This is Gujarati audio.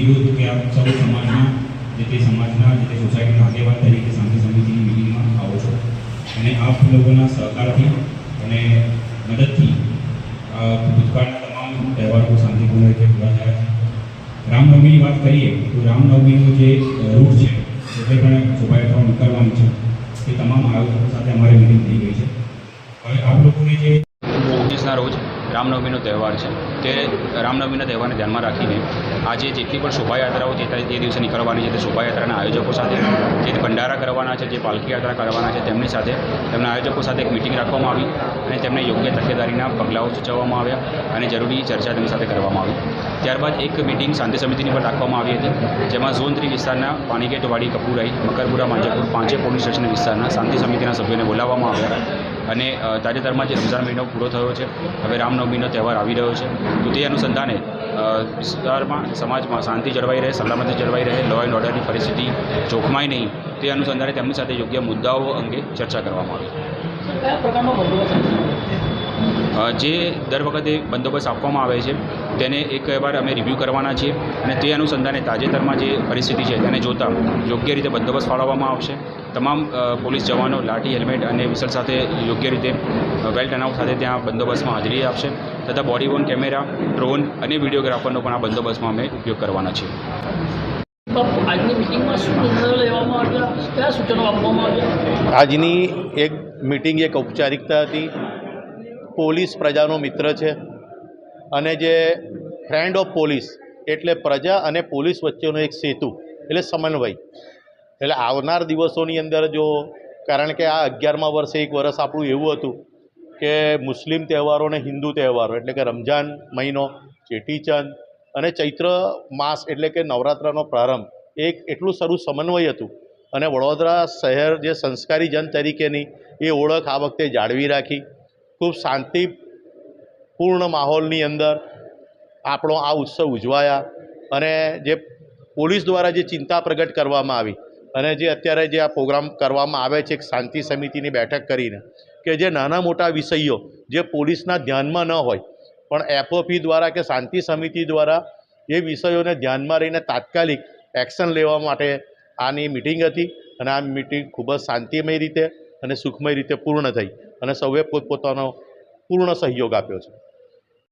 વિરોધ કે આપ સૌ સમાજના, જે તે સમાજના, જે તે સોસાયટીના આગેવાન તરીકે શાંતિ સમિતિની મિટિંગમાં આવો છો. અને આપ લોકોના સહકારથી અને મદદથી ભૂતકાળના તમામ તહેવારો શાંતિપૂર્ણ રીતે પૂરા થયા છે. રામનવમીની વાત કરીએ, તો રામનવમીનો જે રૂટ છે એટલે પણ શોભાયાત્રાઓ નીકળવાની છે, એ તમામ આયોજકો સાથે અમારી મિટિંગ થઈ ગઈ છે. હવે આપ લોકોને જે ઓગણીસના રોજ રામનવમીનો તહેવાર છે. તે રામનવમીના તહેવારને ધ્યાનમાં રાખીને આજે જેટલી પણ શોભાયાત્રાઓ જે તે દિવસે નીકળવાની છે, તે શોભાયાત્રાના આયોજકો સાથે, જે ભંડારા કરવાના છે, જે પાલખી યાત્રા કરવાના છે, તેમની સાથે તેમના આયોજકો સાથે એક મિટિંગ રાખવામાં આવી અને તેમને યોગ્ય તકેદારીના પગલાઓ સૂચવવામાં આવ્યા અને જરૂરી ચર્ચા તેમની સાથે કરવામાં આવી. ત્યારબાદ એક મિટિંગ શાંતિ સમિતિની પણ રાખવામાં આવી હતી, જેમાં ઝોન થ્રી વિસ્તારના પાણીગેટવાડી, કપુરાઈ, મકરપુરા, માંજરપુર પાંચે પોલીસ સ્ટેશન વિસ્તારના શાંતિ સમિતિના સભ્યોને બોલાવવામાં આવ્યા. અને તાજેતરમાં જે રમઝાન મહિનો પૂરો થયો છે, હવે રામનવમીનો તહેવાર આવી રહ્યો છે, તો તે અનુસંધાને વિસ્તારમાં, સમાજમાં શાંતિ જળવાઈ રહે, સલામતી જળવાઈ રહે લો એન્ડ ઓર્ડરની પરિસ્થિતિ જોખમાય નહીં, તે અનુસંધાને તેમની સાથે યોગ્ય મુદ્દાઓ અંગે ચર્ચા કરવામાં આવી કયા પ્રકારનો બંદોબસ્ત હશે? અ, જે દર વખતે બંદોબસ્ત આપવામાં આવે છે તેને એક વાર અમે રિવ્યૂ કરવાના છીએ અને તે અનુસંધાને તાજેતરમાં જે પરિસ્થિતિ છે તેને જોતાં યોગ્ય રીતે બંદોબસ્ત ફાળવવામાં આવશે. તમામ પોલીસ જવાનો લાઠી હેલ્મેટ અને વિસલ સાથે યોગ્ય રીતે વેલ ટર્નઆઉટ સાથે ત્યાં બંદોબસ્તમાં હાજરી આપશે તથા બોડી વોન કેમેરા ડ્રોન અને વિડીયોગ્રાફરનો પણ આ બંદોબસ્તમાં અમે ઉપયોગ કરવાના છીએ. આજની મિટિંગમાં શું નિર્ણયો લેવામાં આવ્યા? કયા સૂચનો આપવામાં આવ્યા? આજની એક મિટિંગ એક ઔપચારિકતા હતી. પોલીસ પ્રજાનો મિત્ર છે. અને જે ફ્રેન્ડ ઓફ પોલીસ એટલે પ્રજા અને પોલીસ વચ્ચેનો એક સેતુ, એટલે સમન્વય. એટલે આવનાર દિવસોની અંદર જો, કારણ કે આ અગિયારમા વર્ષે એક વર્ષ આપણું એવું હતું કે મુસ્લિમ તહેવારો અને હિન્દુ તહેવારો, એટલે કે રમજાન મહિનો ચેટીચંદ અને ચૈત્ર માસ, એટલે કે નવરાત્રનો પ્રારંભ, એક એટલું સારું સમન્વય હતું. અને વડોદરા શહેર જે સંસ્કારી જન તરીકેની એ ઓળખ આ વખતે જાળવી રાખી. ખૂબ શાંતિપૂર્ણ માહોલની અંદર આપણો આ ઉત્સવ ઉજવાયા અને જે પોલીસ દ્વારા જે ચિંતા પ્રગટ કરવામાં આવી અને જે અત્યારે જે આ પ્રોગ્રામ કરવામાં આવે છે એક શાંતિ સમિતિની બેઠક કરીને કે જે નાના મોટા વિષયો જે પોલીસના ધ્યાનમાં ન હોય પણ એફઓપી દ્વારા કે શાંતિ સમિતિ દ્વારા એ વિષયોને ધ્યાનમાં રહીને તાત્કાલિક એક્શન લેવા માટે આની મિટિંગ હતી અને આ મિટિંગ ખૂબ જ શાંતિમય રીતે અને સુખમય રીતે પૂર્ણ થઈ. અને સૌએ પોતપોતાનો પૂર્ણ સહયોગ આપ્યો છે.